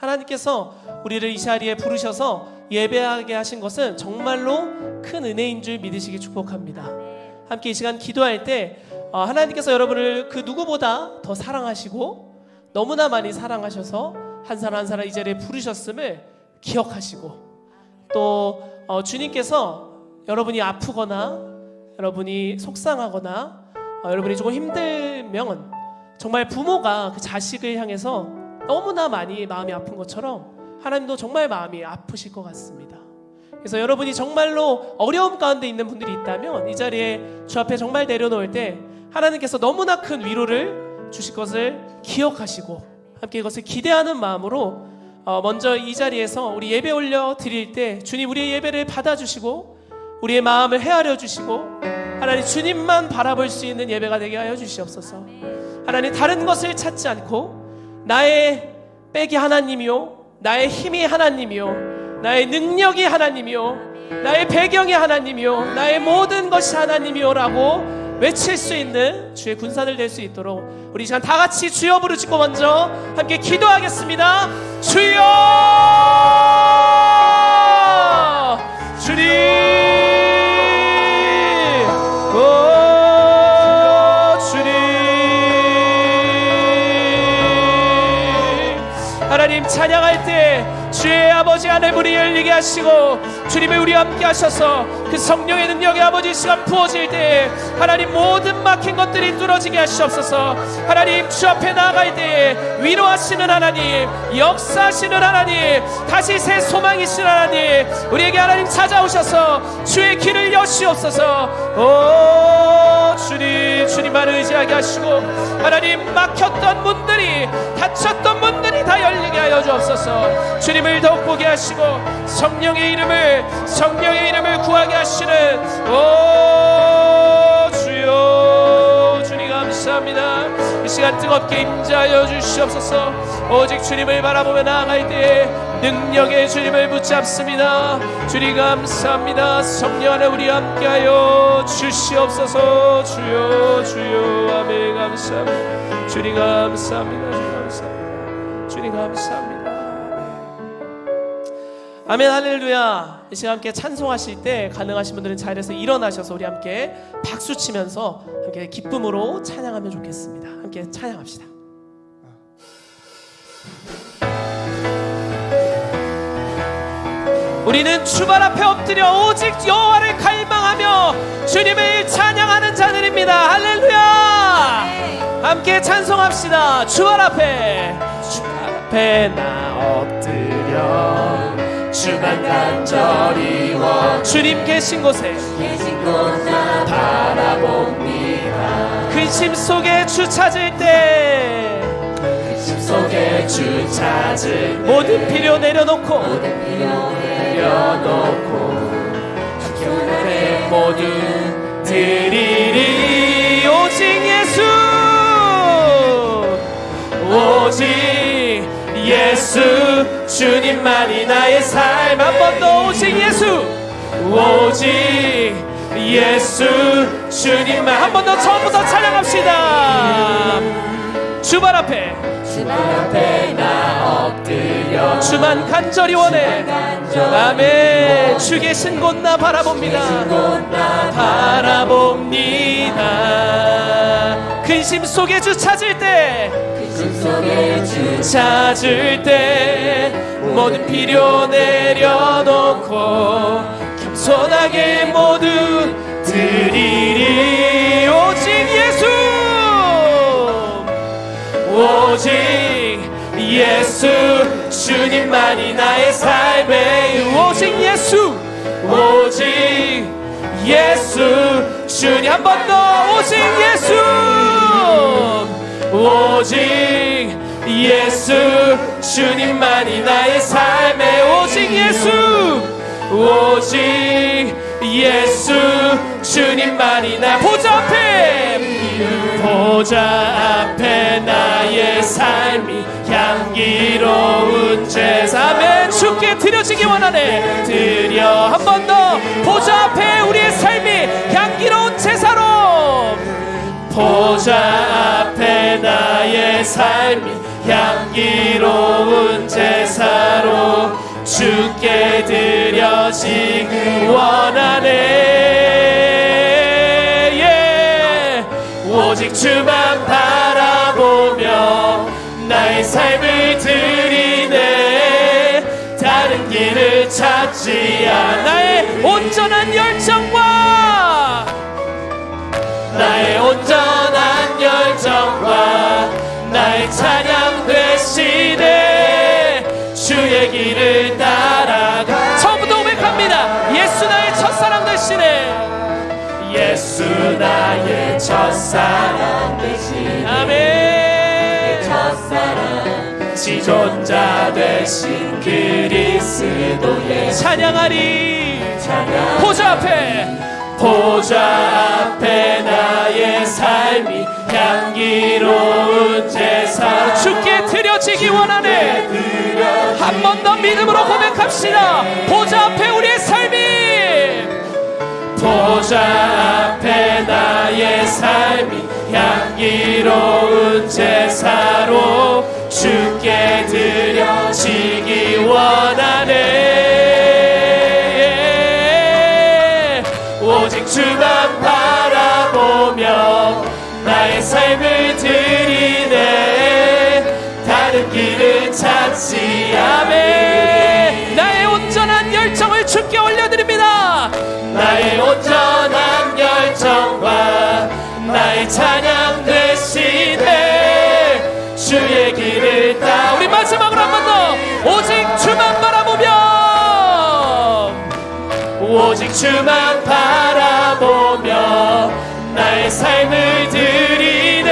하나님께서 우리를 이 자리에 부르셔서 예배하게 하신 것은 정말로 큰 은혜인 줄 믿으시기 축복합니다. 함께 이 시간 기도할 때 어, 하나님께서 여러분을 그 누구보다 더 사랑하시고 너무나 많이 사랑하셔서 한 사람 한 사람 이 자리에 부르셨음을 기억하시고 또 어, 주님께서 여러분이 아프거나 여러분이 속상하거나 어, 여러분이 조금 힘들면 정말 부모가 그 자식을 향해서 너무나 많이 마음이 아픈 것처럼 하나님도 정말 마음이 아프실 것 같습니다. 그래서 여러분이 정말로 어려움 가운데 있는 분들이 있다면 이 자리에 주 앞에 정말 내려놓을 때 하나님께서 너무나 큰 위로를 주실 것을 기억하시고 함께 이것을 기대하는 마음으로 어, 먼저 이 자리에서 우리 예배 올려 드릴 때 주님 우리의 예배를 받아주시고 우리의 마음을 헤아려 주시고 하나님 주님만 바라볼 수 있는 예배가 되게 하여 주시옵소서. 하나님 다른 것을 찾지 않고 나의 백이 하나님이요. 나의 힘이 하나님이요. 나의 능력이 하나님이요. 나의 배경이 하나님이요. 나의 모든 것이 하나님이요라고 외칠 수 있는 주의 군사들 될 수 있도록 우리 이 시간 다 같이 주여 부르짖고 먼저 함께 기도하겠습니다. 주여 찬양할 때 주의 아버지 하늘 문이 열리게 하시고 주님의 우리 함께 하셔서 그 성령의 능력의 아버지 시간 부어질 때 하나님 모든 막힌 것들이 뚫어지게 하시옵소서. 하나님 주 앞에 나아갈 때 위로하시는 하나님 역사하시는 하나님 다시 새 소망이신 하나님 우리에게 하나님 찾아오셔서 주의 길을 여시옵소서. 오 주님 주님만 의지하게 하시고 하나님 막혔던 문들이 닫혔던 문들이 다 열리게 하여 주옵소서. 주님을 더욱 보게 하시고 성령의 이름을 성령의 이름을 구하게 하시는 오 주여 주님 감사합니다. 이 시간 뜨겁게 임자하여 주시옵소서. 오직 주님을 바라보며 나아갈 때에 능력의 주님을 붙잡습니다. 주님 감사합니다. 성령 안에 우리 함께하여 주시옵소서. 주여 주여. 아멘. 감사합니다. 주님 감사합니다 감사합니다. 아멘 할렐루야. 이 시간 함께 찬송하실 때 가능하신 분들은 자리에서 일어나셔서 우리 함께 박수 치면서 함께 기쁨으로 찬양하면 좋겠습니다. 함께 찬양합시다. 우리는 주발 앞에 엎드려 오직 여호와를 갈망하며 주님을 찬양하는 자들입니다. 할렐루야! 함께 찬송합시다. 주발 앞에 앞에 나 엎드려 주만 간절히 원 주님 계신 곳에 계신 곳나 바라봅니다. 근심 속에 주 찾을 때심 속에 주 찾을 모든 필요 내려놓고 모든 필요 내려놓고 내 모든 드리리 오직 예수. 오직 예수 주님만이 나의 삶. 한 번 더 오직 예수. 오직 예수 주님만. 한 번 더 처음부터 찬양합시다. 주발 앞에. 주만 앞에 나 엎드려. 주만 간절히 원해. 아멘. 주 계신 곳 나 바라봅니다. 곳나 바라봅니다. 근심 속에 주 찾을 때 찾을 때 모든 필요 내려놓고 겸손하게 모두 드리리 오직 예수! 오직 예수 주님만이 나의 삶의 오직 예수! 오직 예수 주님 한 번 더 오직 예수! 오직 예수 주님만이 나의 삶의 오직 예수. 오직 예수 주님만이 나 보좌 앞에. 보좌 앞에 나의 삶이 향기로운 제사면 주께 드려지기 원하네. 드려. 한 번 더. 보좌 앞에 우리의 삶이 향기로운 제사로. 보좌 앞에 나의 삶이 향기로운 제사 주께 드려지기 원하네 예. 오직 주만 바라보며 나의 삶을 드리네 다른 길을 찾지 않아 나의 온전한 열정 첫사랑 되시네. 아멘. 첫사랑 지존자 되신 그리스도의 찬양하리. 찬양. 보좌 앞에. 보좌 앞에 나의 삶이 향기로운 제사. 주께 드려지기 원하네. 한 번 더 믿음으로 고백합시다. 보좌 앞에 우리의 삶이. 보좌 앞에 삶이 향기로운 제사로 주 찬양 되시네 주의 길을 따. 우리 마지막으로 한 번 더. 오직 주만 바라보며. 오직 주만 바라보며 나의 삶을 드리네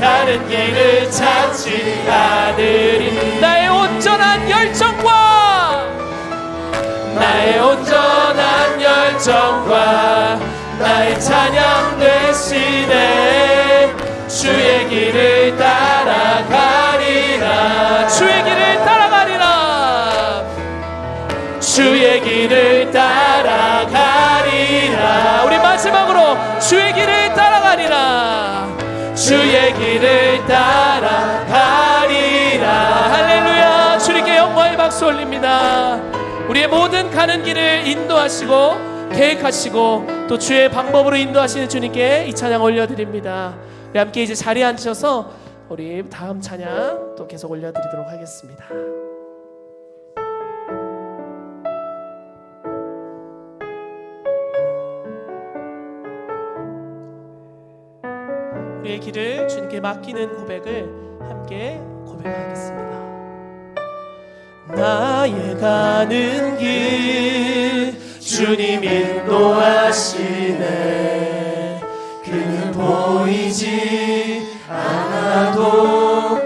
다른 길을 찾지 않으리. 나의 온전한 열정과 마지막으로 주의 길을 따라가리라. 주의 길을 따라가리라. 할렐루야. 주님께 영광의 박수 올립니다. 우리의 모든 가는 길을 인도하시고 계획하시고 또 주의 방법으로 인도하시는 주님께 이 찬양 올려드립니다. 우리 함께 이제 자리에 앉으셔서 우리 다음 찬양 또 계속 올려드리도록 하겠습니다 우리의 길을 주님께 맡기는 고백을 함께 고백하겠습니다. 나의 가는 길 주님 인도하시네 그는 보이지 않아도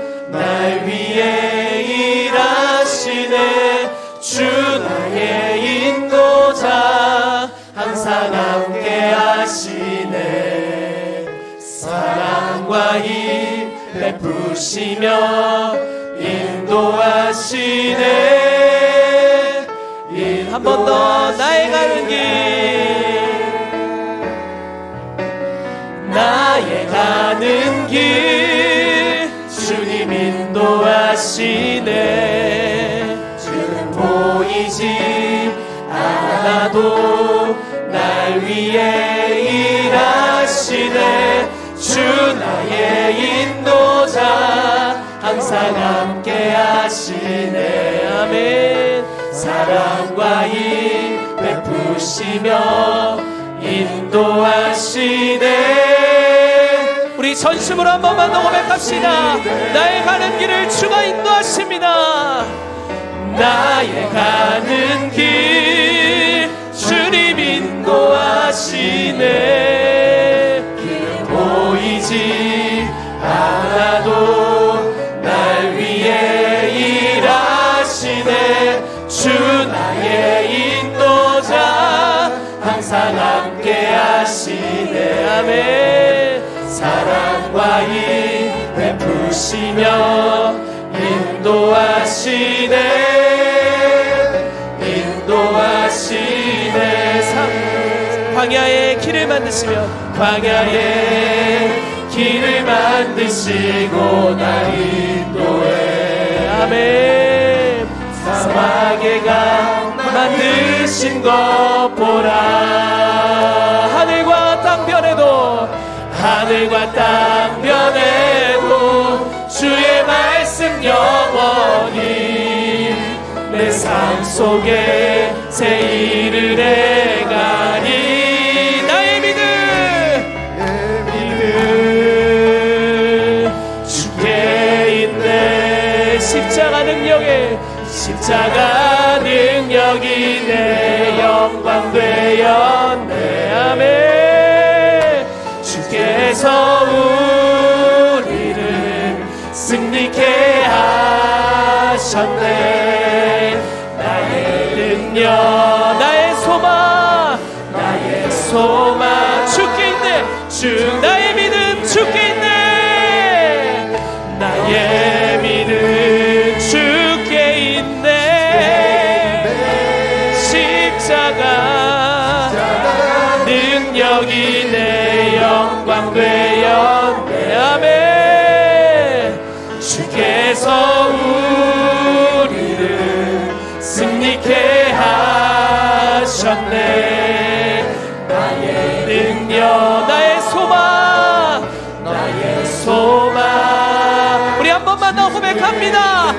베푸시며 인도하시네. 한 번 더 나의 가는 길. 나의 가는 길. 주님 인도하시네. 주는 보이지 않아도 날 위해 일하시네. 주 나의 인도자 항상 함께 하시네. 아멘. 사랑과 힘 베푸시며 인도하시네. 우리 전심으로 한 번만 더 고백합시다. 나의 가는 길을 주가 인도하십니다. 나의 가는 길 주님 인도하시네. 그 보이지 아멘 사랑과 힘 베푸시며 인도하시네. 인도하시네. 상 광야의 길을 만드시며 광야의 길을 만드시고 날 인도해. 아멘. 사막 예배하게가 만드신 것 보라 하늘과 땅 변해도 주의 말씀 영원히 내 삶 속에 새 일을 해가니 나의 믿음 믿음! 주께 있네. 십자가 능력에 십자가 능력이 내 영광 되었네. 아멘 주께서 우리를 승리케 하셨네. 나의 능력 영광 되었네 아멘 주께서 우리를 승리케 하셨네. 나의 능력 나의 소망 나의 소망. 우리 한 번만 더 고백합니다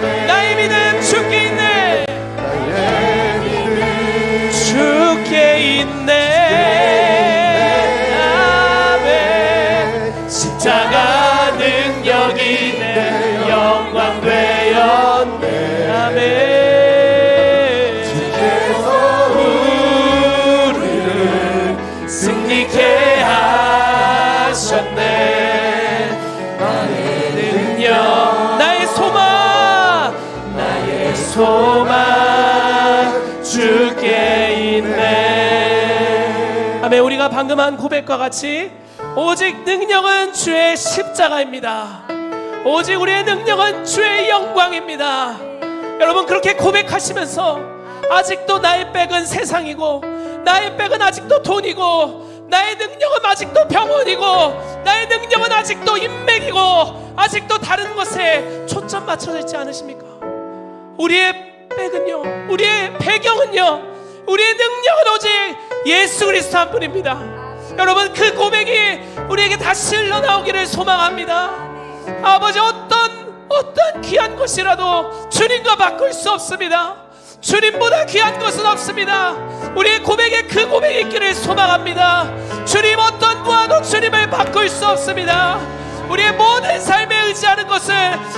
승리케 하셨네. 나의 능력 나의 소망 나의 소망 주께 있네. 아멘. 우리가 방금 한 고백과 같이 오직 능력은 주의 십자가입니다. 오직 우리의 능력은 주의 영광입니다. 여러분 그렇게 고백하시면서 아직도 나의 백은 세상이고 나의 백은 아직도 돈이고 나의 능력은 아직도 병원이고 나의 능력은 아직도 인맥이고 아직도 다른 것에 초점 맞춰져 있지 않으십니까? 우리의 백은요, 우리의 배경은요, 우리의 능력은 오직 예수 그리스도 한 분입니다. 여러분 그 고백이 우리에게 다시 흘러나오기를 소망합니다. 아버지 어떤 어떤 귀한 것이라도 주님과 바꿀 수 없습니다. 주님보다 귀한 것은 없습니다. 우리의 고백에 그 고백이 있기를 소망합니다. 주님 어떤 구하도 주님을 바꿀 수 없습니다. 우리의 모든 삶에 의지하는 것은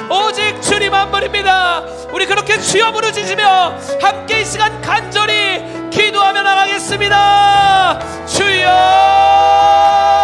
오직 주님 한 분입니다. 우리 그렇게 주여 부르짖으며 함께 이 시간 간절히 기도하며 나가겠습니다. 주여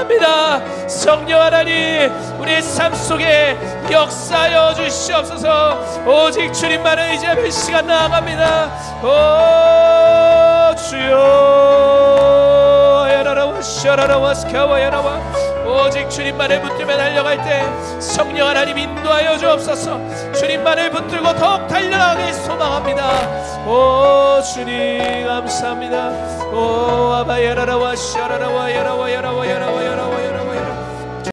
나아갑니다. 성령 하나님 우리의 삶 속에 역사여 주시옵소서. 오직 주님만을 의지하는 시간 나아갑니다. 오 주여. 야라라와 샤라라와 스카와 야라와 오직 주님만을 붙들며 달려갈 때 성령 하나님 인도하여 주옵소서. 주님만을 붙들고 더욱 달려가길 소망합니다. 오 주님 감사합니다. 오 아바 야라라와 샤라라와 야라와 야라와 야라